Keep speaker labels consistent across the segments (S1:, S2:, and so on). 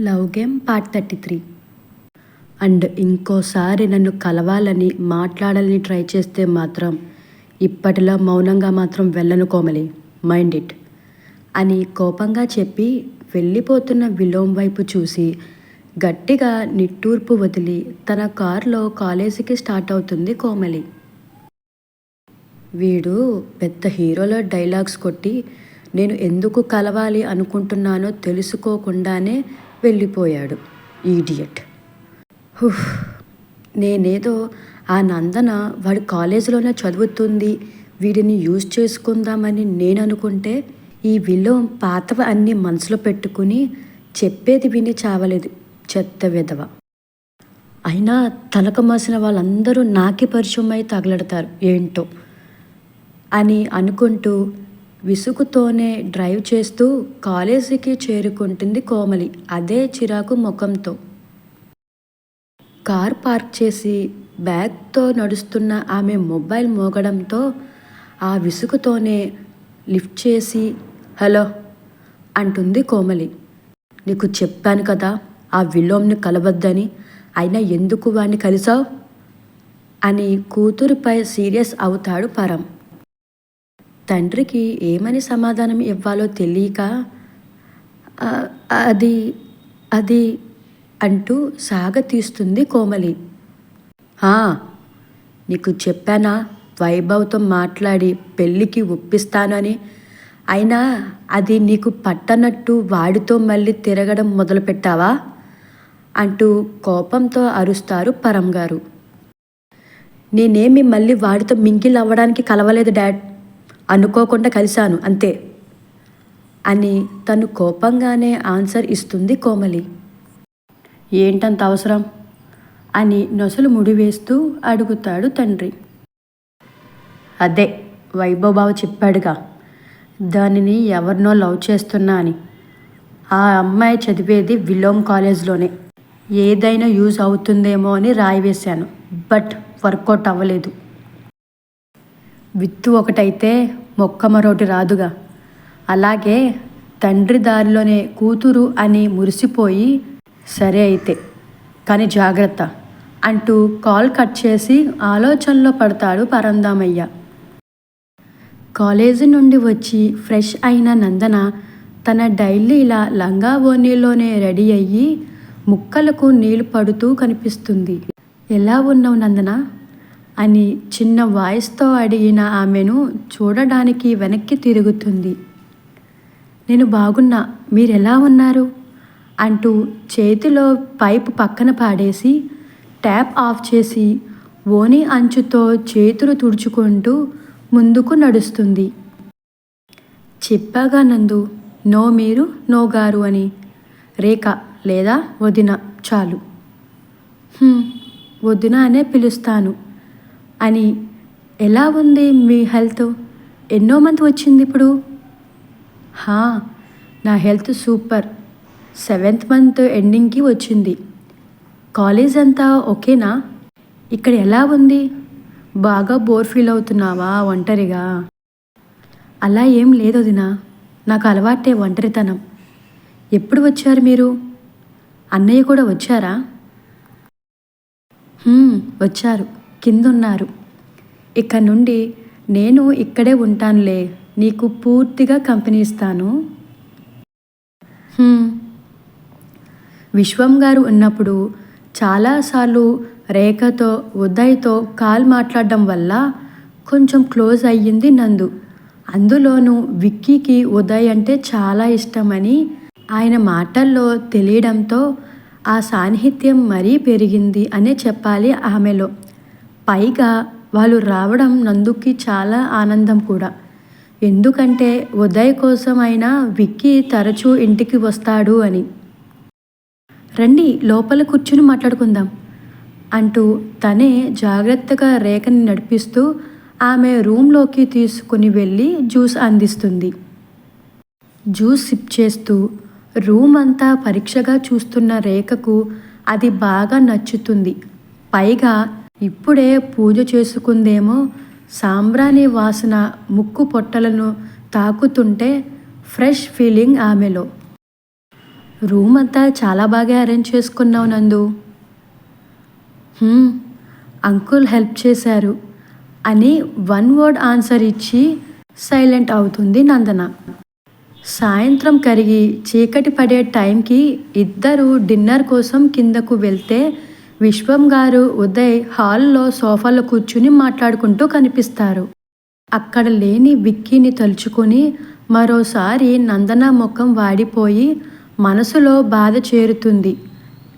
S1: Love game part thirty three and ఇంకోసారి నన్ను కలవాలని మాట్లాడాలని ట్రై చేస్తే మాత్రం ఇప్పటిలా మౌనంగా మాత్రం వెళ్ళను కోమలి. మైండ్ ఇట్ అని కోపంగా చెప్పి వెళ్ళిపోతున్న విలోమ్ వైపు చూసి గట్టిగా నిట్టూర్పు వదిలి తన కారులో కాలేజీకి స్టార్ట్ అవుతుంది కోమలి. వీడు పెద్ద హీరోలో డైలాగ్స్ కొట్టి నేను ఎందుకు కలవాలి అనుకుంటున్నానో తెలుసుకోకుండానే వెళ్ళిపోయాడు. ఈడియట్ హుఫ్ నేనేదో ఆ నందన వాడు కాలేజీలోనే చదువుతుంది వీడిని యూజ్ చేసుకుందామని నేను అనుకుంటే ఈ విలో పాతవ అన్ని మనసులో పెట్టుకుని చెప్పేది విని చావలేదు చెత్త విధవ. అయినా తలక మాసిన వాళ్ళందరూ నాకే పరిచయం అయి తగలడతారు ఏంటో అని అనుకుంటూ విసుగుతోనే డ్రైవ్ చేస్తూ కాలేజీకి చేరుకుంటుంది కోమలి. అదే చిరాకు ముఖంతో. కార్ పార్క్ చేసి బ్యాగ్తో నడుస్తున్న ఆమె మొబైల్ మోగడంతో ఆ విసుగుతోనే లిఫ్ట్ చేసి హలో అంటుంది కోమలి. నీకు చెప్పాను కదా ఆ విలోమ్ని కలవద్దని. అయినా ఎందుకు వాడిని కలిసావు? అని కూతురుపై సీరియస్ అవుతాడు పరం. తండ్రికి ఏమని సమాధానం ఇవ్వాలో తెలియక అది అది అంటూ సాగతీస్తుంది కోమలి. నీకు చెప్పానా? వైభవ్తో మాట్లాడి పెళ్ళికి ఒప్పిస్తానని. అయినా అది నీకు పట్టనట్టు వాడితో మళ్ళీ తిరగడం మొదలుపెట్టావా? అంటూ కోపంతో అరుస్తారు పరం గారు నేనేమి మళ్ళీ వాడితో మింగిల్ అవ్వడానికి కలవలేదు డాడ్. అనుకోకుండా కలిశాను అంతే. అని తను కోపంగానే ఆన్సర్ ఇస్తుంది కోమలి. ఏంటంత అవసరం? అని నొసలు ముడివేస్తూ అడుగుతాడు తండ్రి. అదే వైభవ్ చెప్పాడుగా దానిని ఎవరినో లవ్ చేస్తున్నా అని. ఆ అమ్మాయి చదివేది విలోమ్ కాలేజ్లోనే. ఏదైనా యూజ్ అవుతుందేమో అని రాయివేశాను బట్ వర్కౌట్ అవ్వలేదు. విత్తు ఒకటైతే మొక్క మరోటి రాదుగా. అలాగే తండ్రి దారిలోనే కూతురు అని మురిసిపోయి సరే అయితే కానీ జాగ్రత్త అంటూ కాల్ కట్ చేసి ఆలోచనలో పడతాడు పరందామయ్య. కాలేజీ నుండి వచ్చి ఫ్రెష్ అయిన నందన తన డైలీలా లంగా ఓనీలోనే రెడీ అయ్యి ముక్కలకు నీళ్ళు పడుతూ కనిపిస్తుంది. ఎలా ఉన్నావు నందన? అని చిన్న వాయిస్తో అడిగిన ఆమెను చూడడానికి వెనక్కి తిరుగుతుంది. నేను బాగున్నా మీరెలా ఉన్నారు? అంటూ చేతిలో పైపు పక్కన పాడేసి ట్యాప్ ఆఫ్ చేసి ఓని అంచుతో చేతులు తుడుచుకుంటూ ముందుకు నడుస్తుంది. చెప్పాగా నందు నో మీరు నో గారు అని రేఖ లేదా వదిన చాలు. వదిన అనే పిలుస్తాను. అని ఎలా ఉంది మీ హెల్త్? ఎన్నో మంత్ వచ్చింది ఇప్పుడు. హా నా హెల్త్ సూపర్. సెవెంత్ మంత్ ఎండింగ్కి వచ్చింది. కాలేజ్ అంతా ఓకేనా? ఇక్కడ ఎలా ఉంది? బాగా బోర్ ఫీల్ అవుతున్నావా ఒంటరిగా? అలా ఏం లేదు వదినా. నాకు అలవాటే ఒంటరితనం. ఎప్పుడు వచ్చారు మీరు? అన్నయ్య కూడా వచ్చారా? వచ్చారు. కిందున్నారు. ఇక నుండి నేను ఇక్కడే ఉంటానులే నీకు పూర్తిగా కంపెనీ ఇస్తాను? విశ్వం గారు ఉన్నప్పుడు చాలాసార్లు రేఖతో ఉదయ్తో కాల్ మాట్లాడడం వల్ల కొంచెం క్లోజ్ అయ్యింది నందు. అందులోనూ విక్కీకి ఉదయ్ అంటే చాలా ఇష్టమని ఆయన మాటల్లో తెలియడంతో ఆ సాన్నిహిత్యం మరీ పెరిగింది అనే చెప్పాలి ఆమెలో. పైగా వాళ్ళు రావడం నందుకి చాలా ఆనందం కూడా. ఎందుకంటే ఉదయ్ కోసం అయినా విక్కీ తరచూ ఇంటికి వస్తాడు అని. రండి లోపల కూర్చుని మాట్లాడుకుందాం అంటూ తనే జాగ్రత్తగా రేఖని నడిపిస్తూ ఆమె రూమ్లోకి తీసుకుని వెళ్ళి జ్యూస్ అందిస్తుంది. జ్యూస్ సిప్ చేస్తూ రూమ్ అంతా పరీక్షగా చూస్తున్న రేఖకు అది బాగా నచ్చుతుంది. పైగా ఇప్పుడే పూజ చేసుకుందేమో సాంబ్రాణి వాసన ముక్కు పొట్టలను తాకుతుంటే ఫ్రెష్ ఫీలింగ్ ఆమెలో. రూమ్ అంతా చాలా బాగా అరేంజ్ చేసుకున్నావు నందు. అంకుల్ హెల్ప్ చేశారు అని వన్ వర్డ్ ఆన్సర్ ఇచ్చి సైలెంట్ అవుతుంది నందన. సాయంత్రం కరిగి చీకటి పడే టైంకి ఇద్దరు డిన్నర్ కోసం కిందకు వెళ్తే విశ్వం గారు ఉదయ్ హాల్లో సోఫాలో కూర్చుని మాట్లాడుకుంటూ కనిపిస్తారు. అక్కడ లేని విక్కీని తలుచుకొని మరోసారి నందన ముఖం వాడిపోయి మనసులో బాధ చేరుతుంది.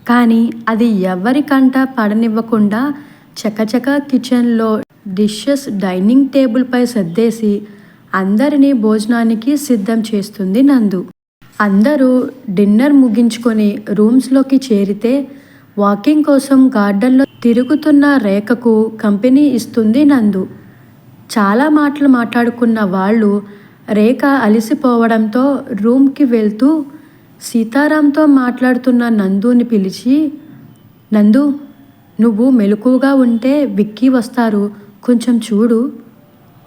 S1: కానీ అది ఎవరికంట పడనివ్వకుండా చకచక కిచెన్లో డిషెస్ డైనింగ్ టేబుల్పై సర్దేసి అందరినీ భోజనానికి సిద్ధం చేస్తుంది నందు. అందరూ డిన్నర్ ముగించుకొని రూమ్స్లోకి చేరితే వాకింగ్ కోసం గార్డెన్లో తిరుగుతున్న రేఖకు కంపెనీ ఇస్తుంది నందు. చాలా మాటలు మాట్లాడుకున్న వాళ్ళు రేఖ అలసిపోవడంతో రూమ్కి వెళ్తూ సీతారాంతో మాట్లాడుతున్న నందుని పిలిచి నందు నువ్వు మెలకువగా ఉంటే విక్కీ వస్తారు. కొంచెం చూడు.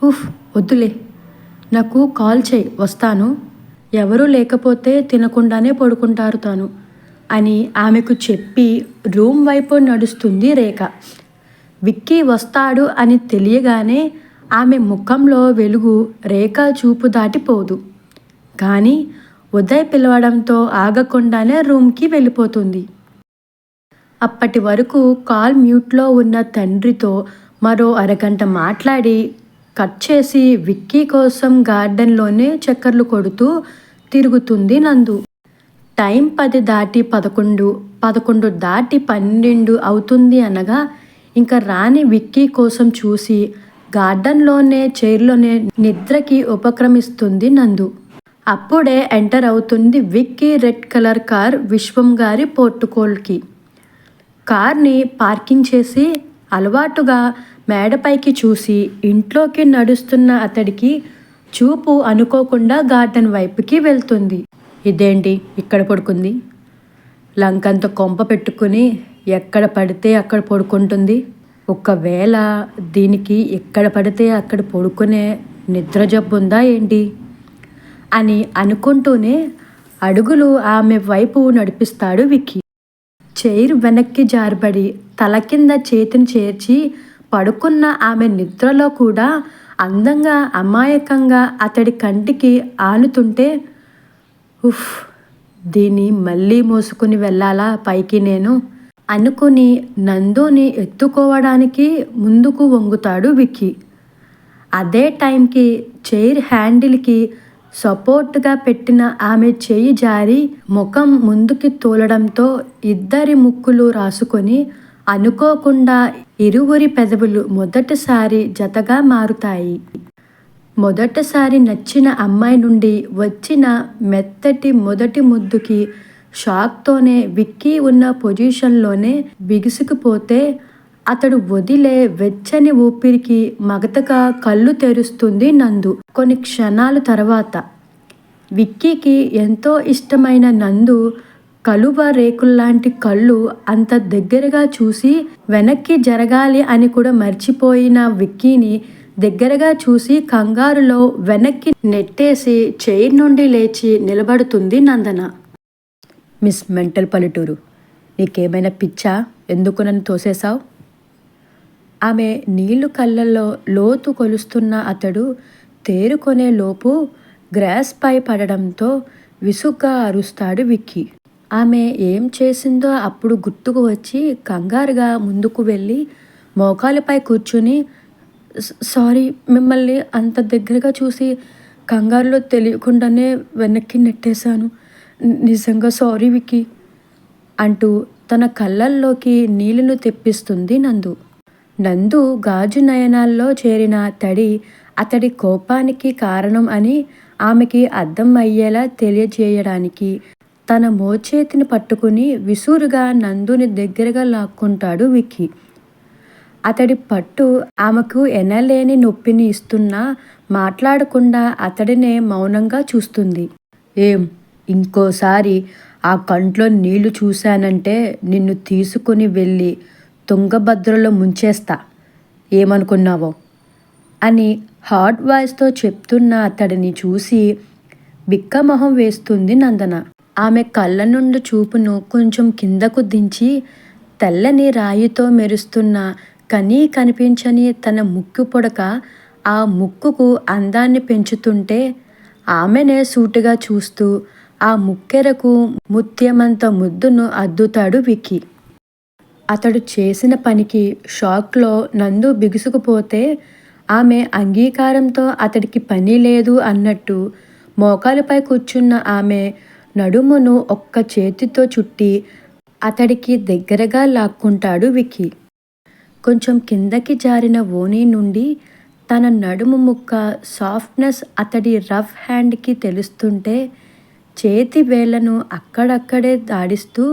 S1: ఉఫ్ వద్దులే. నాకు కాల్ చేయి వస్తాను. ఎవరూ లేకపోతే తినకుండానే పడుకుంటారు తాను. అని ఆమెకు చెప్పి రూమ్ వైపు నడుస్తుంది రేఖ. విక్కీ వస్తాడు అని తెలియగానే ఆమె ముఖంలో వెలుగు రేఖ చూపు దాటిపోదు. కానీ ఉదయ్ పిలవడంతో ఆగకుండానే రూమ్కి వెళ్ళిపోతుంది. అప్పటి వరకు కాల్ మ్యూట్లో ఉన్న తండ్రితో మరో అరగంట మాట్లాడి కట్ చేసి విక్కీ కోసం గార్డెన్లోనే చక్కర్లు కొడుతూ తిరుగుతుంది నందు. టైం పది దాటి పదకొండు పదకొండు దాటి పన్నెండు అవుతుంది అనగా ఇంకా రాని విక్కీ కోసం చూసి గార్డెన్లోనే చైర్లోనే నిద్రకి ఉపక్రమిస్తుంది నందు. అప్పుడే ఎంటర్ అవుతుంది Vicky red colour car Vishwam గారి పోర్టుకోల్కి. కార్ని పార్కింగ్ చేసి అలవాటుగా మేడపైకి చూసి ఇంట్లోకి నడుస్తున్న అతడికి చూపు అనుకోకుండా గార్డెన్ వైపుకి వెళ్తుంది. ఇదేంటి? ఇక్కడ పడుకుంది. లంకంత కొంప పెట్టుకుని ఎక్కడ పడితే అక్కడ పడుకుంటుంది. ఒకవేళ దీనికి ఎక్కడ పడితే అక్కడ పడుకునే నిద్ర జబ్బు ఉందా ఏంటి? అని అనుకుంటూనే అడుగులు ఆమె వైపు నడిపిస్తాడు విక్కీ. చైర్ వెనక్కి జారబడి తల కింద చేతిని చేర్చి పడుకున్న ఆమె నిద్రలో కూడా అందంగా అమాయకంగా అతడి కంటికి ఆనుతుంటే ఉఫ్ దీన్ని మళ్ళీ మోసుకుని వెళ్ళాలా? పైకి నేను అనుకుని నందుని ఎత్తుకోవడానికి ముందుకు వంగుతాడు విక్కీ. అదే టైంకి చైర్ హ్యాండిల్కి సపోర్ట్గా పెట్టిన ఆమె చేయి జారి ముఖం ముందుకి తోలడంతో ఇద్దరి ముక్కులు రాసుకొని అనుకోకుండా ఇరువురి పెదవులు మొదటిసారి జతగా మారుతాయి. మొదటిసారి నచ్చిన అమ్మాయి నుండి వచ్చిన మెత్తటి మొదటి ముద్దుకి షాక్తోనే విక్కీ ఉన్న పొజిషన్లోనే బిగుసుకుపోతే అతడు వదిలే వెచ్చని ఊపిరికి మగతగా కళ్ళు తెరుస్తుంది నందు. కొన్ని క్షణాల తర్వాత విక్కీకి ఎంతో ఇష్టమైన నందు కలువ రేకుల్లాంటి కళ్ళు అంత దగ్గరగా చూసి వెనక్కి జరగాలి అని కూడా మర్చిపోయిన విక్కీని దగ్గరగా చూసి కంగారులో వెనక్కి నెట్టేసి చైర్ నుండి లేచి నిలబడుతుంది నందన. మిస్ మెంటల్ పల్లెటూరు నీకేమైనా పిచ్చా? ఎందుకు నన్ను తోసేశావు? ఆమె నీళ్ళు కళ్ళల్లో లోతు కొలుస్తున్న అతడు తేరుకొనే లోపు గ్రాస్ పై పడడంతో విసుగ్గా అరుస్తాడు విక్కీ. ఆమె ఏం చేసిందో అప్పుడు గుర్తుకు వచ్చి కంగారుగా ముందుకు వెళ్ళి మోకాలపై కూర్చుని సారీ మిమ్మల్ని అంత దగ్గరగా చూసి కంగారులో తెలియకుండానే వెనక్కి నెట్టేశాను. నిజంగా సారీ వికి అంటూ తన కళ్ళల్లోకి నీళ్ళను తెప్పిస్తుంది నందు. నందు గాజు నయనాల్లో చేరిన తడి అతడి కోపానికి కారణం అని ఆమెకి అర్థం అయ్యేలా తెలియజేయడానికి తన మోచేతిని పట్టుకుని విసురుగా నందుని దగ్గరగా లాక్కుంటాడు విక్కీ. అతడి పట్టు ఆమెకు ఎనలేని నొప్పిని ఇస్తున్నా మాట్లాడకుండా అతడినే మౌనంగా చూస్తుంది. ఏం? ఇంకోసారి ఆ కంట్లో నీళ్ళు చూశానంటే నిన్ను తీసుకుని వెళ్ళి తుంగభద్రలో ముంచేస్తా. ఏమనుకున్నావో? అని హార్డ్ వాయిస్తో చెప్తున్న అతడిని చూసి బిక్కమొహం వేస్తుంది నందన. ఆమె కళ్ళ నుండి చూపును కొంచెం కిందకు దించి తెల్లని రాయితో మెరుస్తున్న కనీ కనిపించని తన ముక్కు పొడక ఆ ముక్కుకు అందాన్ని పెంచుతుంటే ఆమెనే సూటిగా చూస్తూ ఆ ముక్కెరకు ముత్యమంత ముద్దును అద్దుతాడు విక్కీ. అతడు చేసిన పనికి షాక్లో నందు బిగుసుకుపోతే ఆమె అంగీకారంతో అతడికి పని లేదు అన్నట్టు మోకాలుపై కూర్చున్న ఆమె నడుమును ఒక్క చేతితో చుట్టి అతడికి దగ్గరగా లాక్కుంటాడు వికీ కొంచెం కిందకి జారిన ఓణి నుండి తన నడుము ముక్క సాఫ్ట్నెస్ అతడి రఫ్ హ్యాండ్కి తెలుస్తుంటే చేతి వేళ్ళను అక్కడక్కడే దాడిస్తూ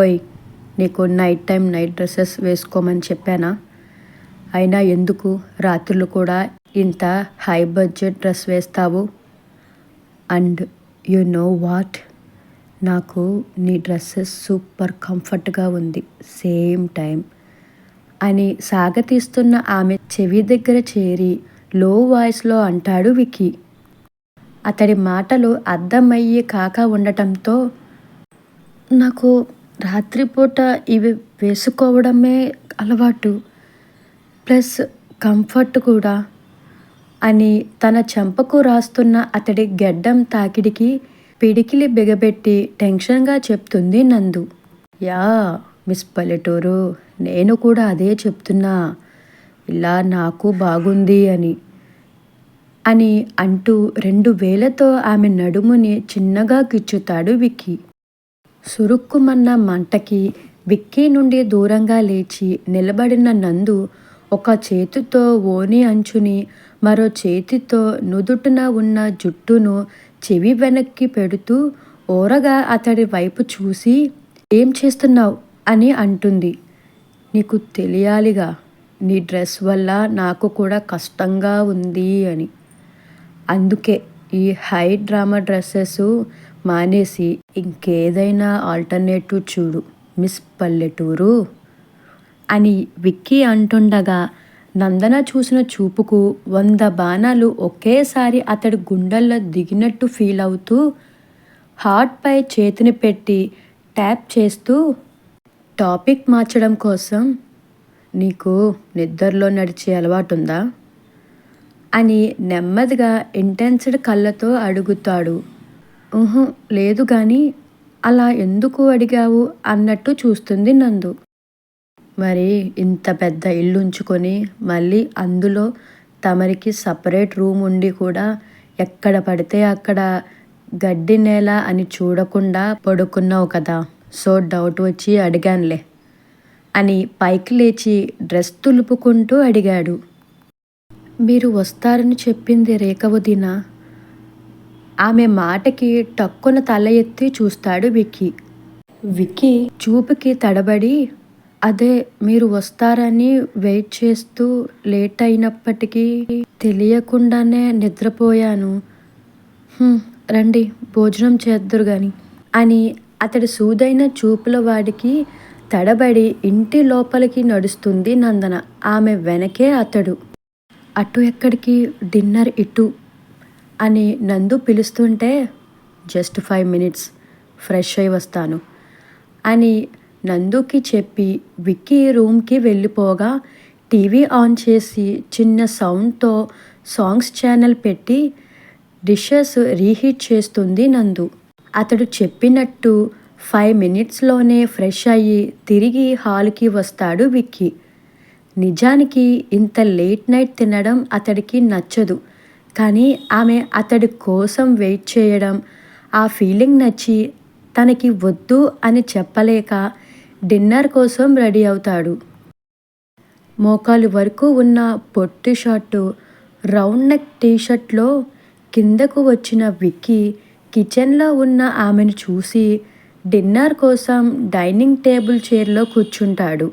S1: ఓయ్ నీకు నైట్ టైం నైట్ డ్రెస్సెస్ వేసుకోమని చెప్పానా? అయినా ఎందుకు? రాత్రులు కూడా ఇంత హై బడ్జెట్ డ్రెస్ వేస్తావు? And you know what? నాకు నీ డ్రెస్సెస్ సూపర్ కంఫర్ట్గా ఉంది. సేమ్ టైం అని సాగతీస్తున్న ఆమె చెవి దగ్గర చేరి లో వాయిస్లో అంటాడు వికీ అతడి మాటలు అర్థమయ్యి కాక ఉండటంతో నాకు రాత్రిపూట ఇవి వేసుకోవడమే అలవాటు ప్లస్ కంఫర్ట్ కూడా అని తన చెంపకు రాస్తున్న అతడి గెడ్డం తాకిడికి పిడికిలి బిగబెట్టి టెన్షన్గా చెప్తుంది నందు. యా మిస్ పల్లెటూరు నేను కూడా అదే చెప్తున్నా. ఇలా నాకు బాగుంది అని. అని అంటూ రెండు వేలతో ఆమె నడుముని చిన్నగా గిచ్చుతాడు విక్కీ. సురుక్కుమన్న మంటకి విక్కీ నుండి దూరంగా లేచి నిలబడిన నందు ఒక చేతితో ఓని అంచుని మరో చేతితో నుదుటున ఉన్న జుట్టును చెవి వెనక్కి పెడుతూ ఓరగా అతడి వైపు చూసి ఏం చేస్తున్నావు? అని అంటుంది. నీకు తెలియాలిగా నీ డ్రెస్ వల్ల నాకు కూడా కష్టంగా ఉంది అని. అందుకే ఈ హై డ్రామా డ్రెస్సెస్ మానేసి ఇంకేదైనా ఆల్టర్నేటివ్ చూడు మిస్ పల్లెటూరు అని విక్కీ అంటుండగా నందన చూసిన చూపుకు వంద బాణాలు ఒకేసారి అతడి గుండెల్లో దిగినట్టు ఫీల్ అవుతూ హార్ట్పై చేతిని పెట్టి ట్యాప్ చేస్తూ టాపిక్ మార్చడం కోసం నీకు నిద్రలో నడిచే అలవాటు ఉందా అని నెమ్మదిగా ఇంటెన్స్డ్ కళ్ళతో అడుగుతాడు. ఊహు లేదు కానీ అలా ఎందుకు అడిగావు? అన్నట్టు చూస్తుంది నందు. మరి ఇంత పెద్ద ఇల్లు ఉంచుకొని మళ్ళీ అందులో తమరికి సపరేట్ రూమ్ ఉండి కూడా ఎక్కడ పడితే అక్కడ గడ్డి నేల అని చూడకుండా పడుకున్నావు కదా? సో డౌట్ వచ్చి అడిగానులే. అని పైకి లేచి డ్రెస్ తులుపుకుంటూ అడిగాడు. మీరు వస్తారని చెప్పింది రేఖ ఆమె మాటకి టక్కున తల ఎత్తి చూస్తాడు విక్కీ. విక్కీ చూపుకి తడబడి అదే మీరు వస్తారని వెయిట్ చేస్తూ లేట్ అయినప్పటికీ తెలియకుండానే నిద్రపోయాను. రండి భోజనం చేద్దరు కానీ అని అతడి సూదైన చూపుల వాడికి తడబడి ఇంటి లోపలికి నడుస్తుంది నందన. ఆమె వెనకే అతడు. అటు ఎక్కడికి డిన్నర్ ఇటు అని నందు పిలుస్తుంటే జస్ట్ ఫైవ్ మినిట్స్ ఫ్రెష్ అయి వస్తాను అని నందుకి చెప్పి విక్కీ రూమ్కి వెళ్ళిపోగా టీవీ ఆన్ చేసి చిన్న సౌండ్తో సాంగ్స్ ఛానల్ పెట్టి డిషెస్ రీహీట్ చేస్తుంది నందు. అతడు చెప్పినట్టు ఫైవ్ మినిట్స్లోనే ఫ్రెష్ అయ్యి తిరిగి హాల్కి వస్తాడు విక్కీ. నిజానికి ఇంత లేట్ నైట్ తినడం అతడికి నచ్చదు. కానీ ఆమె అతడి కోసం వెయిట్ చేయడం ఆ ఫీలింగ్ నచ్చి తనకి వద్దు అని చెప్పలేక డిన్నర్ కోసం రెడీ అవుతాడు. మోకాలు వరకు ఉన్న పొట్టి షర్టు రౌండ్ నెక్ టీషర్ట్లో కిందకు వచ్చిన విక్కీ కిచెన్లో ఉన్న ఆమెను చూసి డిన్నర్ కోసం డైనింగ్ టేబుల్ చైర్లో కూర్చుంటాడు.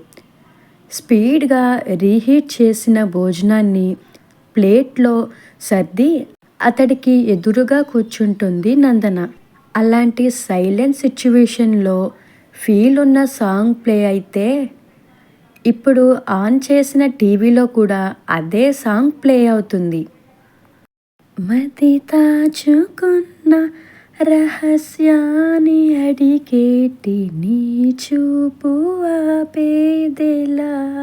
S1: స్పీడ్గా రీహీట్ చేసిన భోజనాన్ని ప్లేట్లో సర్ది అతడికి ఎదురుగా కూర్చుంటుంది నందన. అలాంటి సైలెంట్ సిచ్యువేషన్లో ఫీల్ ఉన్న సాంగ్ ప్లే అయితే ఇప్పుడు ఆన్ చేసిన టీవీలో కూడా అదే సాంగ్ ప్లే అవుతుంది. మతి తాచుకున్న రహస్యాన్ని అడిగేటి నీ చూపు ఆపేదెలా?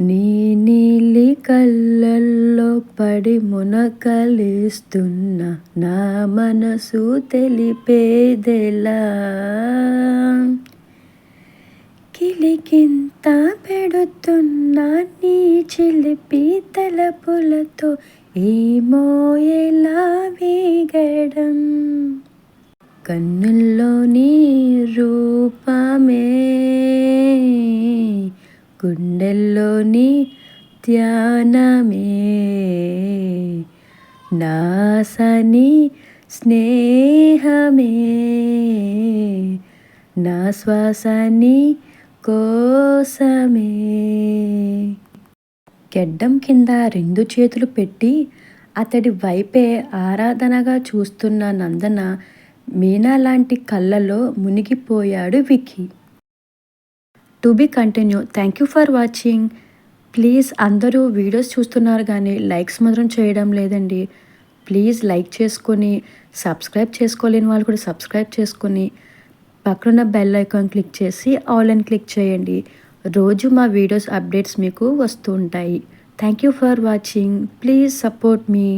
S1: నీ నీలి కళ్ళల్లో పడి మునకలిస్తున్న నా మనసు తెలిపేదెలా? కిలికింత పెడుతున్న నీ చిలిపి తలపులతో ఏమో ఎలా వేగడం. కన్నుల్లోని రూపమే గుండెల్లోని ధ్యానమే. నాసని స్నేహమే నా శ్వాసని కోసమే. గెడ్డం కింద రెండు చేతులు పెట్టి అతడి వైపే ఆరాధనగా చూస్తున్న నందన మీనా లాంటి కళ్ళలో మునిగిపోయాడు Vicky. To be continue. Thank you for watching. Please అందరూ వీడియోస్ చూస్తున్నారు కానీ లైక్స్ మాత్రం చేయడం లేదండి. ప్లీజ్ లైక్ చేసుకొని సబ్స్క్రైబ్ చేసుకోలేని వాళ్ళు కూడా సబ్స్క్రైబ్ చేసుకొని పక్కన బెల్ ఐకాన్ క్లిక్ చేసి ఆల్ అని క్లిక్ చేయండి. రోజు మా వీడియోస్ అప్డేట్స్ మీకు వస్తూ ఉంటాయి. Thank you for watching please support me